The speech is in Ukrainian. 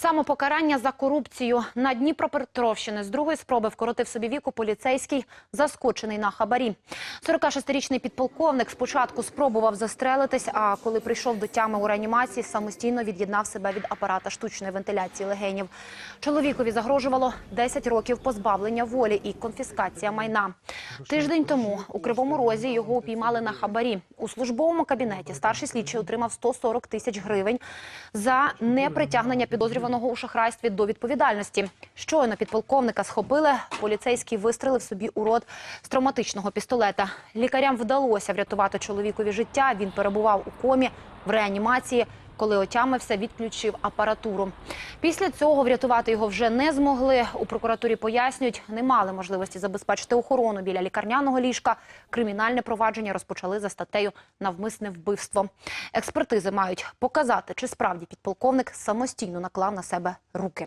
Самопокарання за корупцію на Дніпропетровщини з другої спроби вкоротив собі віку поліцейський, заскочений на хабарі. 46-річний підполковник спочатку спробував застрелитись, а коли прийшов до тями у реанімації, самостійно від'єднав себе від апарата штучної вентиляції легенів. Чоловікові загрожувало 10 років позбавлення волі і конфіскація майна. Тиждень тому у Кривому Розі його упіймали на хабарі. У службовому кабінеті старший слідчий отримав 140 тисяч гривень за непритягнення підозрюваного у шахрайстві до відповідальності. Щойно підполковника схопили, поліцейський вистрелив собі у рот з травматичного пістолета. Лікарям вдалося врятувати чоловікові життя. Він перебував у комі в реанімації. Коли отямився, відключив апаратуру. Після цього врятувати його вже не змогли. У прокуратурі пояснюють, не мали можливості забезпечити охорону біля лікарняного ліжка. Кримінальне провадження розпочали за статтею навмисне вбивство. Експертизи мають показати, чи справді підполковник самостійно наклав на себе руки.